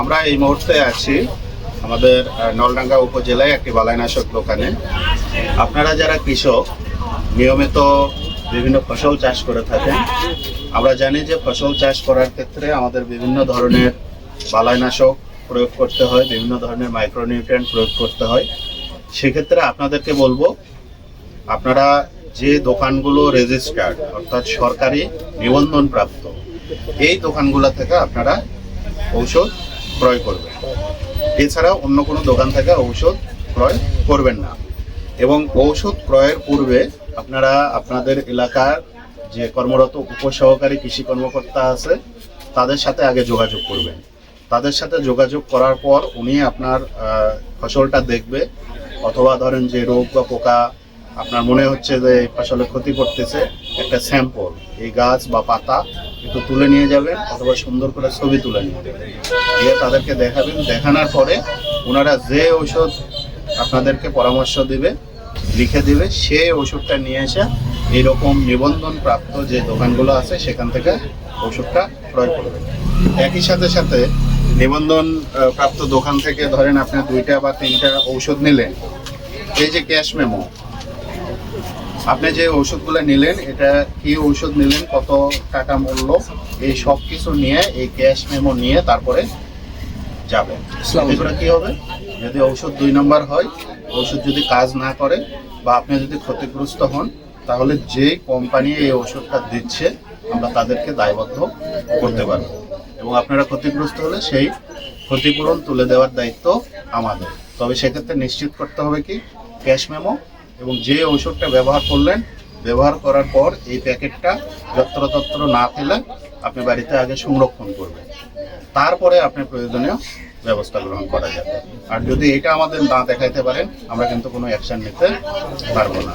আমরা এই মুহূর্তে আছি আমাদের নলডাঙ্গা উপজেলায় একটি বালাইনাশক দোকানে। আপনারা যারা কৃষক, নিয়মিত বিভিন্ন ফসল চাষ করে থাকেন, আমরা জানি যে ফসল চাষ করার ক্ষেত্রে আমাদের বিভিন্ন ধরনের বালাইনাশক প্রয়োগ করতে হয়, বিভিন্ন ধরনের মাইক্রোনিউট্রিয়েন্ট প্রয়োগ করতে হয়। সেক্ষেত্রে আপনাদেরকে বলব, আপনারা যে দোকানগুলো রেজিস্টার্ড অর্থাৎ সরকারি নিবন্ধন প্রাপ্ত এই দোকানগুলো থেকে আপনারা ঔষধ ক্রয় করবেন। এছাড়া অন্য কোনো দোকান থেকে ঔষধ ক্রয় করবেন না। এবং ঔষধ ক্রয়ের পূর্বে আপনারা আপনাদের এলাকার যে কর্মরত উপসহকারী কৃষি কর্মকর্তা আছে, তাদের সাথে আগে যোগাযোগ করবেন। তাদের সাথে যোগাযোগ করার পর উনি আপনার ফসলটা দেখবে। অথবা ধরেন যে রোগ বা পোকা, আপনার মনে হচ্ছে যে ফসলে ক্ষতি করতেছে, একটা স্যাম্পল, এই গাছ বা পাতা একটু তুলে নিয়ে যাবেন অথবা সুন্দর করে ছবি তুলে নিয়ে যাবেন দিয়ে তাদেরকে দেখাবেন। দেখানোর পরে ওনারা যে ঔষধ আপনাদেরকে পরামর্শ দিবে, লিখে দিবে, সেই ওষুধটা নিয়ে এসে এইরকম নিবন্ধন প্রাপ্ত যে দোকানগুলো আছে, সেখান থেকে ওষুধটা ক্রয় করবে। একই সাথে সাথে নিবন্ধন প্রাপ্ত দোকান থেকে ধরেন আপনি দুইটা বা তিনটা ঔষধ নিলেন, এই যে ক্যাশ মেমো আপনি যে ওষুধগুলো নিলেন এটা কি ঔষধ নিলেন কত টাকা মূল্য এই সব কিছু নিয়ে এই ক্যাশ মেমো নিয়ে তারপরে যাবেন। এতে কি হবে? যদি ঔষধ দুই নম্বর হয় ওষুধ যদি কাজ না করে বা আপনি যদি ক্ষতিগ্রস্ত হন তাহলে যে কোম্পানি এই ওষুধটা দিচ্ছে আমরা তাদেরকে দায়বদ্ধ করতে পারব। এবং আপনারা ক্ষতিগ্রস্ত হলে সেই ক্ষতিপূরণ তুলে দেওয়ার দায়িত্ব আমাদের। তবে সেক্ষেত্রে নিশ্চিত করতে হবে কি ক্যাশ মেমো এবং যে ঔষধটা ব্যবহার করলেন, ব্যবহার করার পর এই প্যাকেটটা যত্রতত্র না ফেলে আপনি বাড়িতে আগে সংরক্ষণ করবেন। তারপরে আপনি প্রয়োজনীয় ব্যবস্থা গ্রহণ করা যাবে। আর যদি এটা আমাদের না দেখাইতে পারেন, আমরা কিন্তু কোনো অ্যাকশন নিতে পারব না।